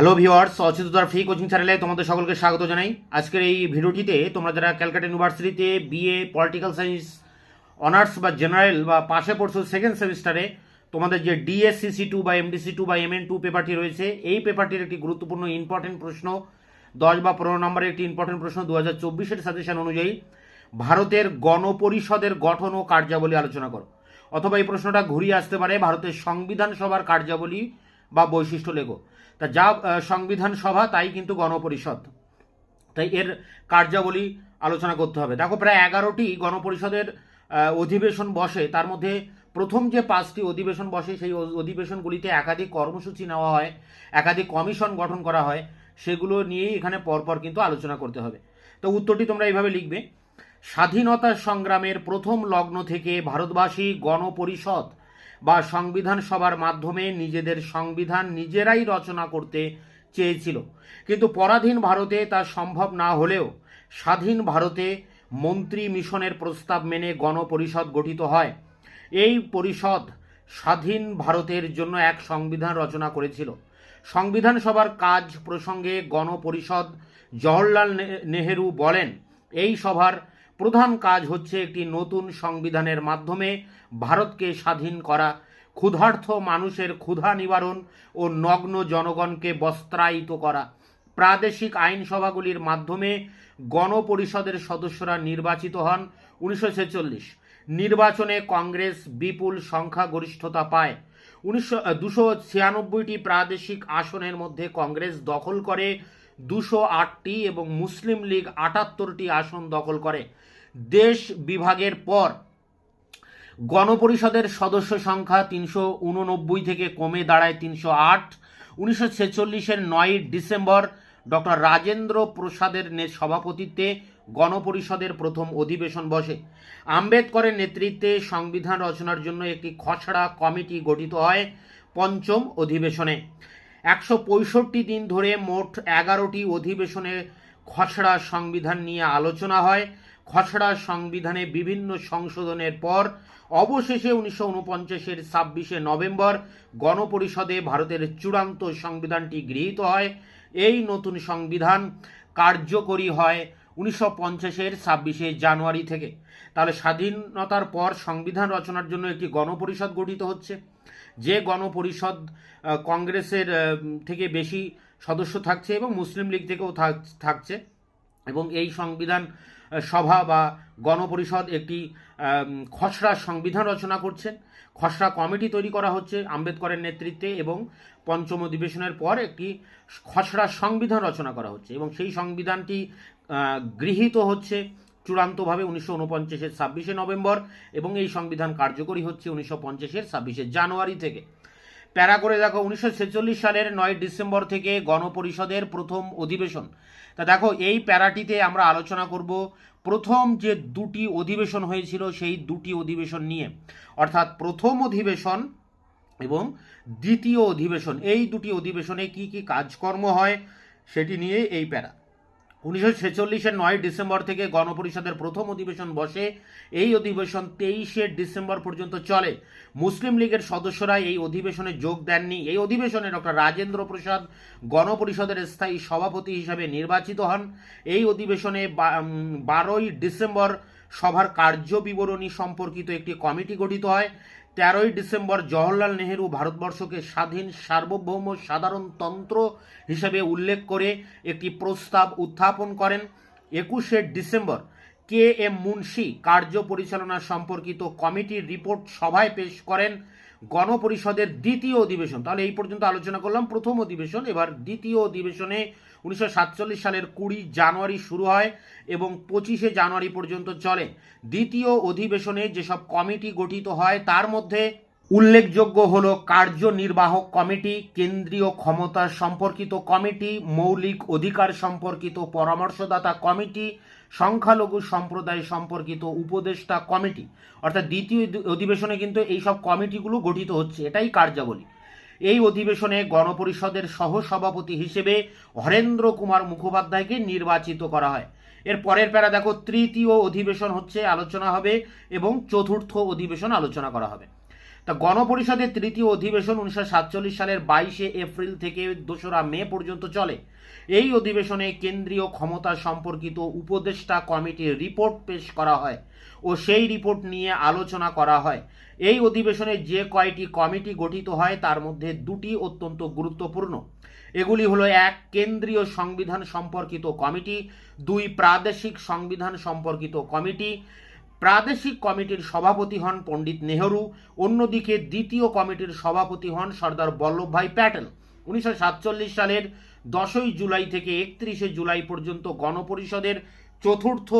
Hello viewers অচিততার free coaching চ্যানেলে তোমাদের সকলকে স্বাগত জানাই। আজকের এই ভিডিওটিতে তোমরা যারা ক্যালকাটা ইউনিভার্সিটিতে বিএ পলিটিক্যাল সায়েন্স অনার্স বা জেনারেল বা পাশে পড়ছো সেকেন্ড সেমিস্টারে তোমাদের যে ডিএসসিসি টু বা এমডিসি টু বা এমএন টু পেপারটি রয়েছে, এই পেপারটির একটি গুরুত্বপূর্ণ ইম্পর্টেন্ট প্রশ্ন, দশ বা পনেরো নম্বরের একটি ইম্পর্টেন্ট প্রশ্ন দু হাজার চব্বিশের সাজেশন অনুযায়ী ভারতের গণপরিষদের গঠন ও কার্যাবলী আলোচনা করো। অথবা এই প্রশ্নটা ঘুরিয়ে আসতে পারে ভারতের সংবিধান সভার কার্যাবলী বা বৈশিষ্ট্য লেখো। তা যা সংবিধান সভা, তাই কিন্তু গণপরিষদ। তাই এর কার্যাবলী আলোচনা করতে হবে। দেখো, প্রায় এগারোটি গণপরিষদের অধিবেশন বসে। তার মধ্যে প্রথম যে পাঁচটি অধিবেশন বসে, সেই অধিবেশনগুলিতে একাধিক কর্মসূচি নেওয়া হয়, একাধিক কমিশন গঠন করা হয়, সেগুলো নিয়েই এখানে পরপর কিন্তু আলোচনা করতে হবে। তো উত্তরটি তোমরা এইভাবে লিখবে। স্বাধীনতা সংগ্রামের প্রথম লগ্ন থেকে ভারতবাসী গণপরিষদ বা সংবিধান সভার মাধ্যমে নিজেদের সংবিধান নিজেরাই রচনা করতে চেয়েছিল। কিন্তু পরাধীন ভারতে তা সম্ভব না হলেও স্বাধীন ভারতে মন্ত্রী মিশনের প্রস্তাব মেনে গণপরিষদ গঠিত হয়। এই পরিষদ স্বাধীন ভারতের জন্য এক সংবিধান রচনা করেছিল। সংবিধান সভার কাজ প্রসঙ্গে গণপরিষদ জওহরলাল নেহেরু বলেন, এই সভার প্রধান কাজ হচ্ছে একটি নতুন সংবিধানের মাধ্যমে ভারতকে স্বাধীন করা, ক্ষুধার্থ মানুষের ক্ষুধা নিবারণ ও নগ্ন জনগণকে বস্ত্রায়িত করা। প্রাদেশিক আইনসভাগুলির মাধ্যমে গণপরিষদের সদস্যরা নির্বাচিত হন উনিশশো ছেচল্লিশ। নির্বাচনে কংগ্রেস বিপুল সংখ্যাগরিষ্ঠতা পায়। উনিশশো, দুশো ছিয়ানব্বইটি প্রাদেশিক আসনের মধ্যে কংগ্রেস দখল করে দুশো আটটি এবং মুসলিম লীগ আটাত্তরটি আসন দখল করে। দেশ বিভাগের পর গণপরিষদের সদস্য সংখ্যা তিনশো উননব্বই থেকে কমে দাঁড়ায় তিনশো আট। উনিশশো ছেচল্লিশের নয়ই ডিসেম্বর ডক্টর রাজেন্দ্র প্রসাদের সভাপতিত্বে গণপরিষদের প্রথম অধিবেশন বসে। আম্বেদকরের নেতৃত্বে সংবিধান রচনার জন্য একটি খসড়া কমিটি গঠিত হয় পঞ্চম অধিবেশনে। একশো পঁয়ষট্টি দিন ধরে মোট এগারোটি অধিবেশনে খসড়া সংবিধান নিয়ে আলোচনা হয়। খসড়া সংবিধানে বিভিন্ন সংশোধনের পর অবশেষে উনিশশো উনপঞ্চাশের ছাব্বিশে নভেম্বর গণপরিষদে ভারতের চূড়ান্ত সংবিধানটি গৃহীত হয়। এই নতুন সংবিধান কার্যকরী হয় উনিশশো পঞ্চাশের ছাব্বিশে জানুয়ারি থেকে। তাহলে স্বাধীনতার পর সংবিধান রচনার জন্য একটি গণপরিষদ গঠিত হচ্ছে। যে গণপরিষদ কংগ্রেসের থেকে বেশি সদস্য থাকছে এবং মুসলিম লীগ থেকেও থাক- থাকছে এবং এই সংবিধান সভা বা গণপরিষদ একটি খসড়া সংবিধান রচনা করছেন খসড়া কমিটি তৈরি করা হচ্ছে আম্বেদকরের নেতৃত্বে এবং পঞ্চম অধিবেশনের পর একটি খসড়া সংবিধান রচনা করা হচ্ছে এবং সেই সংবিধানটি গৃহীত হচ্ছে চূড়ান্তভাবে উনিশশো উনপঞ্চাশের ছাব্বিশে নভেম্বর এবং এই সংবিধান কার্যকরী হচ্ছে উনিশশো পঞ্চাশের ছাব্বিশে জানুয়ারি থেকে। প্যারা করে দেখো, উনিশশো ছেচল্লিশ সালের নয় ডিসেম্বর থেকে গণপরিষদের প্রথম অধিবেশন। তা দেখো, এই প্যারাটিতে আমরা আলোচনা করব প্রথম যে দুটি অধিবেশন হয়েছিল সেই দুটি অধিবেশন নিয়ে। অর্থাৎ প্রথম অধিবেশন এবং দ্বিতীয় অধিবেশন। এই দুটি অধিবেশনে কি কি কাজকর্ম হয় সেটি নিয়ে এই প্যারা। উনিশশো ছেচল্লিশের নয় ডিসেম্বর থেকে গণপরিষদের প্রথম অধিবেশন বসে। এই অধিবেশন তেইশে ডিসেম্বর পর্যন্ত চলে। মুসলিম লীগের সদস্যরা এই অধিবেশনে যোগ দেননি। এই অধিবেশনে ডক্টর রাজেন্দ্র প্রসাদ গণপরিষদের স্থায়ী সভাপতি হিসাবে নির্বাচিত হন। এই অধিবেশনে বারোই ডিসেম্বর সভার কার্য বিবরণী সম্পর্কিত একটি কমিটি গঠিত হয়। তেরোই ডিসেম্বর জওহরলাল নেহেরু ভারতবর্ষকে স্বাধীন, সার্বভৌম সাধারণতন্ত্র হিসেবে উল্লেখ করে একটি প্রস্তাব উত্থাপন করেন। একুশে ডিসেম্বর কে এম মুন্সি কার্য পরিচালনা সম্পর্কিত কমিটির রিপোর্ট সভায় পেশ করেন। গণপরিষদের দ্বিতীয় অধিবেশন, তাহলে এই পর্যন্ত আলোচনা করলাম। প্রথম অধিবেশন, এবার দ্বিতীয় অধিবেশনে উনিশশো সাতচল্লিশ সালের কুড়ি জানুয়ারি শুরু হয় এবং পঁচিশে জানুয়ারি পর্যন্ত চলে। দ্বিতীয় অধিবেশনে যেসব কমিটি গঠিত হয়, তার মধ্যে উল্লেখযোগ্য হল কার্যনির্বাহক কমিটি, কেন্দ্রীয় ক্ষমতা সম্পর্কিত কমিটি, মৌলিক অধিকার সম্পর্কিত পরামর্শদাতা কমিটি, সংখ্যালঘু সম্প্রদায় সম্পর্কিত উপদেষ্টা কমিটি। অর্থাৎ দ্বিতীয় অধিবেশনে কিন্তু এই সব কমিটিগুলো গঠিত হচ্ছে। এটাই কার্যাবলী। এই অধিবেশনে গণপরিষদের সহসভাপতি হিসেবে হরেন্দ্র কুমার মুখোপাধ্যায়কে নির্বাচিত করা হয়। এর পরের প্যারা দেখো তৃতীয় অধিবেশন হচ্ছে, আলোচনা হবে এবং চতুর্থ অধিবেশন আলোচনা করা হবে। তা গণপরিষদের তৃতীয় অধিবেশন উনিশশো সাতচল্লিশ সালের বাইশে এপ্রিল থেকে দোসরা মে পর্যন্ত চলে। এই অধিবেশনে কেন্দ্রীয় ক্ষমতা সম্পর্কিত উপদেষ্টা কমিটির রিপোর্ট পেশ করা হয় ও সেই রিপোর্ট নিয়ে আলোচনা করা হয়। এই অধিবেশনে যে কয়টি কমিটি গঠিত হয় তার মধ্যে দুটি অত্যন্ত গুরুত্বপূর্ণ। এগুলি হলো এক, কেন্দ্রীয় সংবিধান সম্পর্কিত কমিটি, দুই, প্রাদেশিক সংবিধান সম্পর্কিত কমিটি প্রাদেশিক কমিটির সভাপতি হন পণ্ডিত নেহরু, অন্যদিকে দ্বিতীয় কমিটির সভাপতি হন সর্দার বল্লভভাই প্যাটেল। উনিশশো সাতচল্লিশ সালের দশই জুলাই থেকে একত্রিশে জুলাই পর্যন্ত গণপরিষদের চতুর্থ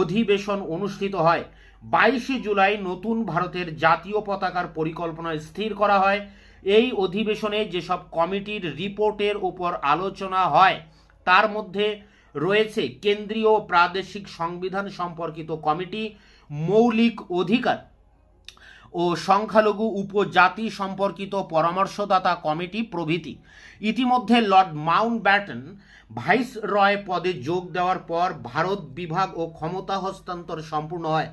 অধিবেশন অনুষ্ঠিত হয়। বাইশে জুলাই নতুন ভারতের জাতীয় পতাকার পরিকল্পনা স্থির করা হয়। এই অধিবেশনে যেসব কমিটির রিপোর্টের উপর আলোচনা হয়, তার মধ্যে রয়েছে কেন্দ্রীয় প্রাদেশিক সংবিধান সম্পর্কিত কমিটি মৌলিক অধিকার ও সংখ্যালঘু উপজাতি সম্পর্কিত পরামর্শদাতা কমিটি প্রভৃতি। ইতিমধ্যে Lord Mountbatten viceroy পদে যোগ দেওয়ার পর ভারত বিভাগ ও ক্ষমতা হস্তান্তর সম্পূর্ণ হয়।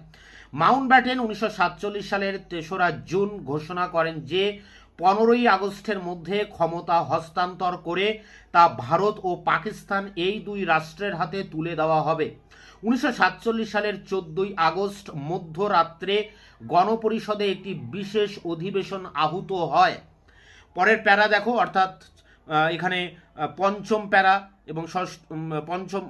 মাউন্ট ব্যাটেন উনিশশো সাতচল্লিশ সালের তেসরা জুন ঘোষণা করেন যে, পনেরোই আগস্টের মধ্যে ক্ষমতা হস্তান্তর করে তা ভারত ও পাকিস্তান এই দুই রাষ্ট্রের হাতে তুলে দেওয়া হবে। উনিশশো সাতচল্লিশ সালের চোদ্দই আগস্ট মধ্যরাত্রে গণপরিষদে একটি বিশেষ অধিবেশন আহুত হয়। পরের প্যারা দেখো, অর্থাৎ এখানে পঞ্চম প্যারা এবং ষষ্ঠ পঞ্চম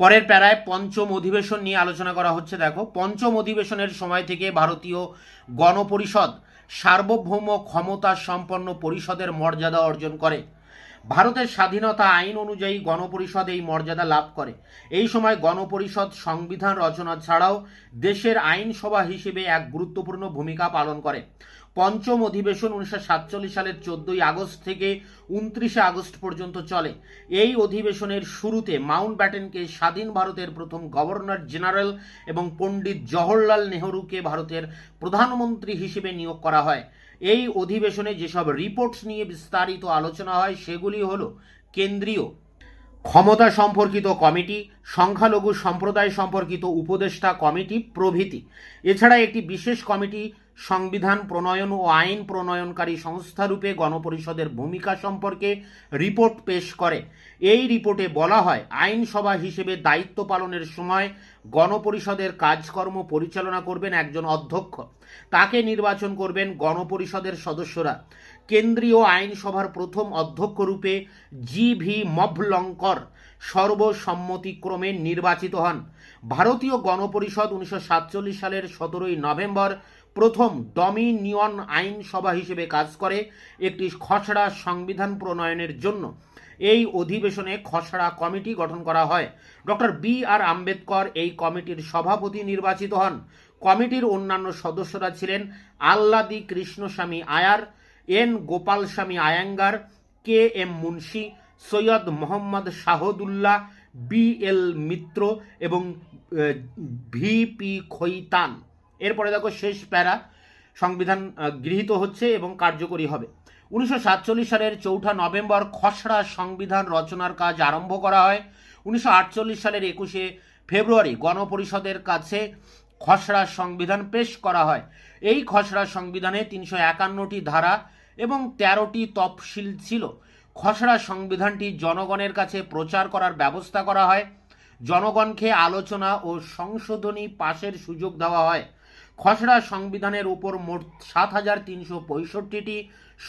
পরের প্যারায় পঞ্চম অধিবেশন নিয়ে আলোচনা করা হচ্ছে। দেখো, পঞ্চম অধিবেশনের সময় থেকে ভারতীয় গণপরিষদ সার্বভৌম ক্ষমতা সম্পন্ন পরিষদের মর্যাদা অর্জন করে। ভারতের স্বাধীনতা আইন অনুযায়ী গণপরিষদ এই মর্যাদা লাভ করে। এই সময় গণপরিষদ সংবিধান রচনা ছাড়াও দেশের আইনসভা হিসেবে এক গুরুত্বপূর্ণ ভূমিকা পালন করে। পঞ্চম অধিবেশন উনিশশো সাতচল্লিশ সালের চোদ্দই আগস্ট থেকে উনত্রিশে আগস্ট পর্যন্ত চলে। এই অধিবেশনের শুরুতে মাউন্ট ব্যাটেনকে স্বাধীন ভারতের প্রথম গভর্নর জেনারেল এবং পণ্ডিত জওহরলাল নেহরুকে ভারতের প্রধানমন্ত্রী হিসেবে নিয়োগ করা হয়। এই অধিবেশনে যেসব রিপোর্টস নিয়ে বিস্তারিত আলোচনা হয়, সেগুলি হল কেন্দ্রীয় ক্ষমতা সম্পর্কিত কমিটি, সংখ্যালঘু সম্প্রদায় সম্পর্কিত উপদেষ্টা কমিটি প্রভৃতি। এছাড়া একটি বিশেষ কমিটি সংবিধান প্রণয়ন ও আইন প্রণয়নকারী সংস্থারূপে গণপরিষদের ভূমিকা সম্পর্কে রিপোর্ট পেশ করে। এই রিপোর্টে বলা হয়, আইনসভা হিসেবে দায়িত্ব পালনের সময় গণপরিষদের কাজকর্ম পরিচালনা করবেন একজন অধ্যক্ষ। তাকে নির্বাচন করবেন গণপরিষদের সদস্যরা। কেন্দ্রীয় আইনসভার প্রথম অধ্যক্ষ রূপে জি ভি মভলঙ্কর সর্বসম্মতিক্রমে নির্বাচিত হন। ভারতীয় গণপরিষদ উনিশশো সাতচল্লিশ সালের সতেরোই নভেম্বর প্রথম ডমিনিয়ন আইনসভা হিসেবে কাজ করে একটি খসড়া সংবিধান প্রণয়নের জন্য। এই অধিবেশনে খসড়া কমিটি গঠন করা হয়। ডক্টর বি আর আম্বেদকর এই কমিটির সভাপতি নির্বাচিত হন। কমিটির অন্যান্য সদস্যরা ছিলেন Alladi Krishnaswami Ayyar, N. Gopalaswami Ayyangar, K. M. Munshi, Syed Mohammad Saadullah, B. L. Mitra এবং ভিপি খৈতান। এরপরে দেখো শেষ প্যারা, সংবিধান গৃহীত হচ্ছে এবং কার্যকরী হবে। উনিশশো সাতচল্লিশ সালের চৌঠা নভেম্বর খসড়া সংবিধান রচনার কাজ আরম্ভ করা হয়। উনিশশো আটচল্লিশ সালের একুশে ফেব্রুয়ারি গণপরিষদের কাছে খসড়া সংবিধান পেশ করা হয়। এই খসড়া সংবিধানে তিনশো একান্নটি ধারা এবং তেরোটি তফসিল ছিল। খসড়া সংবিধানটি জনগণের কাছে প্রচার করার ব্যবস্থা করা হয়। জনগণকে আলোচনা ও সংশোধনী পাশের সুযোগ দেওয়া হয়। খসড়া সংবিধানের উপর মোট সাত হাজার তিনশো পঁয়ষট্টিটি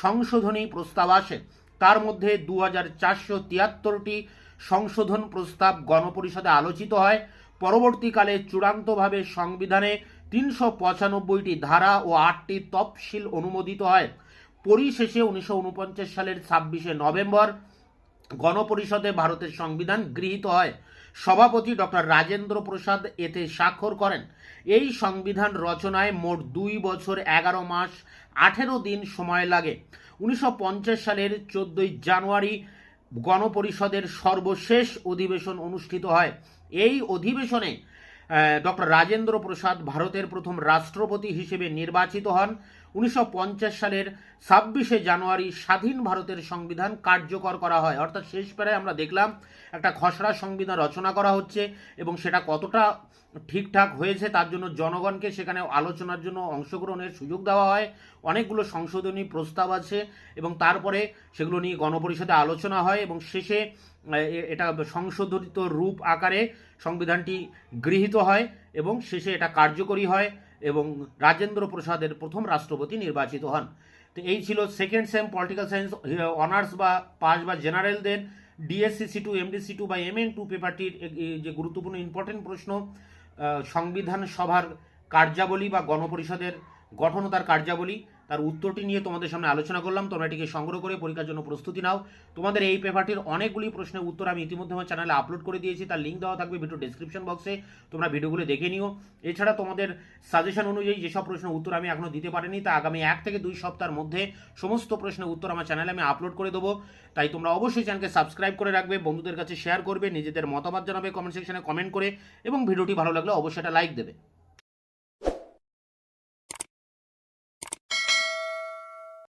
সংশোধনী প্রস্তাব আসে। তার মধ্যে দু হাজার চারশো তিয়াত্তরটি সংশোধন প্রস্তাব গণপরিষদে আলোচিত হয়। পরবর্তীকালে চূড়ান্তভাবে সংবিধানে তিনশো পঁচানব্বইটি ধারা ও আটটি তফসিল অনুমোদিত হয়। পরিশেষে উনিশশো উনপঞ্চাশ সালের ছাব্বিশে নভেম্বর গণপরিষদে ভারতের সংবিধান গৃহীত হয়। সভাপতি ডক্টর রাজেন্দ্র প্রসাদ এতে স্বাক্ষর করেন। এই সংবিধান রচনায় মোট দুই বছর, এগারো মাস, আঠেরো দিন সময় লাগে। উনিশশো পঞ্চাশ সালের চোদ্দই জানুয়ারি গণপরিষদের সর্বশেষ অধিবেশন অনুষ্ঠিত হয়। এই অধিবেশনে ডক্টর রাজেন্দ্র প্রসাদ ভারতের প্রথম রাষ্ট্রপতি হিসেবে নির্বাচিত হন। উনিশশো পঞ্চাশ সালের ছাব্বিশে জানুয়ারি স্বাধীন ভারতের সংবিধান কার্যকর করা হয়। অর্থাৎ শেষ প্যারায় আমরা দেখলাম একটা খসড়া সংবিধান রচনা করা হচ্ছে এবং সেটা কতটা ঠিকঠাক হয়েছে তার জন্য জনগণকে সেখানে আলোচনার জন্য অংশগ্রহণের সুযোগ দেওয়া হয়। অনেকগুলো সংশোধনী প্রস্তাব আছে এবং তারপরে সেগুলো নিয়ে গণপরিষদে আলোচনা হয় এবং শেষে এটা সংশোধিত রূপ আকারে সংবিধানটি গৃহীত হয় এবং শেষে এটা কার্যকরী হয়। এবং রাজেন্দ্র প্রসাদের প্রথম রাষ্ট্রপতি নির্বাচিত হন। তো এই ছিল second sem political science honours বা পাস বা জেনারেলদের ডিএসসিসি টু এমডিসি টু বা এম এন টু পেপারটির যে গুরুত্বপূর্ণ ইম্পর্টেন্ট প্রশ্ন সংবিধান সভার কার্যাবলী বা গণপরিষদের গঠন তার কার্যাবলী। তার উত্তরটি নিয়ে তোমাদের সামনে আলোচনা করলাম। তোমরা এটিকে সংগ্রহ করে পরীক্ষার জন্য প্রস্তুতি নাও। তোমাদের এই পেপারটির অনেকগুলি প্রশ্নের উত্তর আমি ইতিমধ্যে আমার চ্যানেলে আপলোড করে দিয়েছি। তার লিঙ্ক দেওয়া থাকবে ভিডিও ডেসক্রিপশন বক্সে তোমরা ভিডিওগুলো দেখে নিও। এছাড়া তোমাদের সাজেশন অনুযায়ী যেসব প্রশ্নের উত্তর আমি এখনও দিতে পারিনি, তা আগামী এক থেকে দুই সপ্তাহের মধ্যে সমস্ত প্রশ্নের উত্তর আমার চ্যানেলে আমি আপলোড করে দেবো। তাই তোমরা অবশ্যই চ্যানেলকে সাবস্ক্রাইব করে রাখবে, বন্ধুদের কাছে শেয়ার করবে, নিজেদের মতামত জানাবে কমেন্ট সেকশনে কমেন্ট করে, এবং ভিডিওটি ভালো লাগলে অবশ্যই একটা লাইক দেবে।